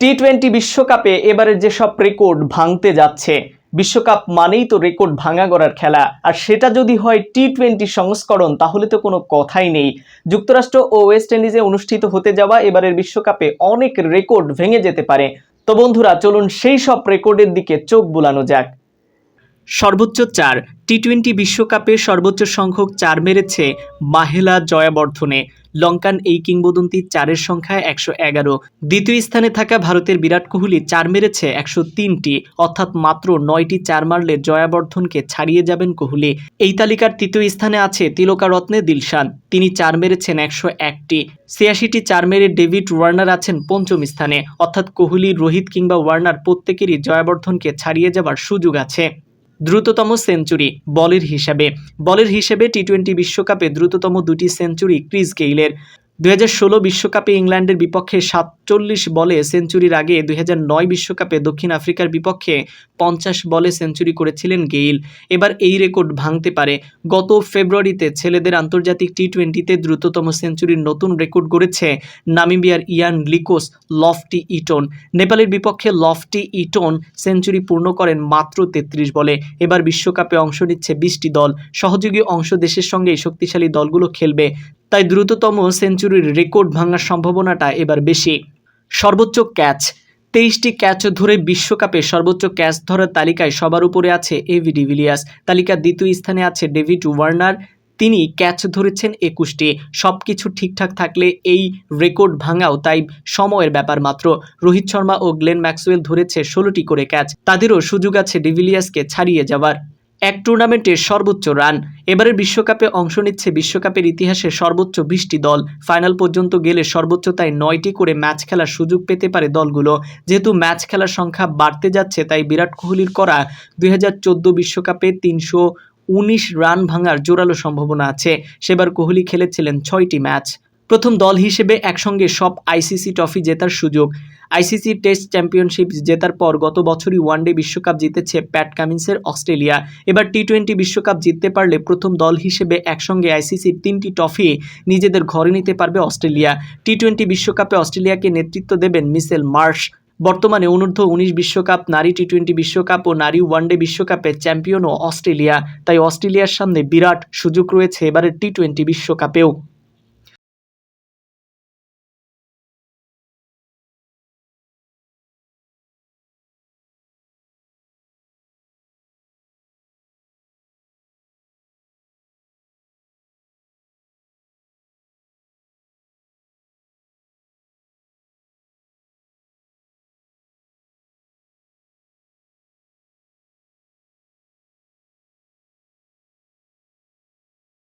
T twenty বিশ্বকাপে এবারের যেসব রেকর্ড ভাঙতে যাচ্ছে, বিশ্বকাপ মানেই তো রেকর্ড ভাঙা করার খেলা। আর সেটা যদি হয় টি টোয়েন্টি সংস্করণ, তাহলে তো কোনো কথাই নেই। যুক্তরাষ্ট্র ও ওয়েস্ট ইন্ডিজে অনুষ্ঠিত হতে যাওয়া এবারের বিশ্বকাপে অনেক রেকর্ড ভেঙে যেতে পারে। তো বন্ধুরা, চলুন সেই সব রেকর্ডের দিকে চোখ বুলানো যাক। সর্বোচ্চ চার টি টোয়েন্টি বিশ্বকাপে সর্বোচ্চ সংখ্যক চার মেরেছে মাহেলা জয়াবর্ধনে। লঙ্কান এই কিংবদন্তি চারের সংখ্যা একশো এগারো। দ্বিতীয় স্থানে থাকা ভারতের বিরাট কোহলি চার মেরেছে একশো তিনটি, অর্থাৎ মাত্র নয়টি চার মারলে জয়াবর্ধনকে ছাড়িয়ে যাবেন কোহলি। এই তালিকার তৃতীয় স্থানে আছে তিলকা রত্নে দিলশান, তিনি চার মেরেছেন একশো একটি। ছিয়াশিটি চার মেরে ডেভিড ওয়ার্নার আছেন পঞ্চম স্থানে, অর্থাৎ কোহলি রোহিত কিংবা ওয়ার্নার প্রত্যেকেরই জয়াবর্ধনকে ছাড়িয়ে যাবার সুযোগ আছে। দ্রুততম সেঞ্চুরি বলের হিসাবে। বলের হিসেবে টি টোয়েন্টি বিশ্বকাপে দ্রুততম দুটি সেঞ্চুরি ক্রিস গেইলের। দুই বিশ্বকাপে ইংল্যান্ডের বিপক্ষে সাতচল্লিশ বলে সেঞ্চুরির আগে নয় বিশ্বকাপে দক্ষিণ আফ্রিকার বিপক্ষে পঞ্চাশ বলে সেঞ্চুরি করেছিলেন গেইল। এবার এই রেকর্ড ভাঙতে পারে। গত ফেব্রুয়ারিতে ছেলেদের আন্তর্জাতিক টি টোয়েন্টিতে দ্রুততম সেঞ্চুরির নতুন রেকর্ড গড়েছে নামিবিয়ার ইয়ান লিকোস লফটি ইটন। নেপালের বিপক্ষে লফটি ইটন সেঞ্চুরি পূর্ণ করেন মাত্র তেত্রিশ বলে। এবার বিশ্বকাপে অংশ নিচ্ছে বিশটি দল। সহযোগী অংশ দেশের সঙ্গে শক্তিশালী দলগুলো খেলবে। তাই দ্রুততম সেঞ্চুরির রেকর্ড ভাঙার সম্ভাবনাটা এবার বেশি। সর্বোচ্চ ক্যাচ। তেইশটি ক্যাচ ধরে বিশ্বকাপে সর্বোচ্চ ক্যাচ ধরার তালিকায় সবার উপরে আছে এভি ডিভিলিয়াস তালিকার দ্বিতীয় স্থানে আছে ডেভিড ওয়ার্নার। তিনি ক্যাচ ধরেছেন একুশটি। সব কিছু ঠিকঠাক থাকলে এই রেকর্ড ভাঙাও তাই সময়ের ব্যাপার মাত্র। রোহিত শর্মা ও গ্লেন ম্যাক্সওয়েল ধরেছে ষোলোটি করে ক্যাচ। তাদেরও সুযোগ আছে ডিভিলিয়াসকে ছাড়িয়ে যাওয়ার। এক টুর্নামেন্টে সর্বোচ্চ রান। এবারের বিশ্বকাপে অংশ নিচ্ছে বিশ্বকাপের ইতিহাসে সর্বোচ্চ বিশটি দল। ফাইনাল পর্যন্ত গেলে সর্বোচ্চ তাই নয়টি করে ম্যাচ খেলার সুযোগ পেতে পারে দলগুলো। যেহেতু ম্যাচ খেলার সংখ্যা বাড়তে যাচ্ছে, তাই বিরাট কোহলির করা দুই বিশ্বকাপে তিনশো উনিশ রান ভাঙার জোরালো সম্ভাবনা আছে। সেবার কোহলি খেলেছিলেন ছয়টি ম্যাচ। প্রথম দল হিসেবে একসঙ্গে সব আইসিসি ট্রফি জেতার সুযোগ। আইসিসি টেস্ট চ্যাম্পিয়নশিপ জেতার পর গত বছরই ওয়ানডে বিশ্বকাপ জিতেছে প্যাট কামিন্সের অস্ট্রেলিয়া। এবার টি টোয়েন্টি বিশ্বকাপ জিততে পারলে প্রথম দল হিসেবে একসঙ্গে আইসিসির তিনটি ট্রফি নিজেদের ঘরে নিতে পারবে অস্ট্রেলিয়া। টি টোয়েন্টি বিশ্বকাপে অস্ট্রেলিয়াকে নেতৃত্ব দেবেন মিসেল মার্শ। বর্তমানে অনূর্ধ্ব উনিশ বিশ্বকাপ, নারী টি টোয়েন্টি বিশ্বকাপ ও নারী ওয়ানডে বিশ্বকাপে চ্যাম্পিয়নও অস্ট্রেলিয়া। তাই অস্ট্রেলিয়ার সামনে বিরাট সুযোগ রয়েছে এবারের টি টোয়েন্টি বিশ্বকাপেও।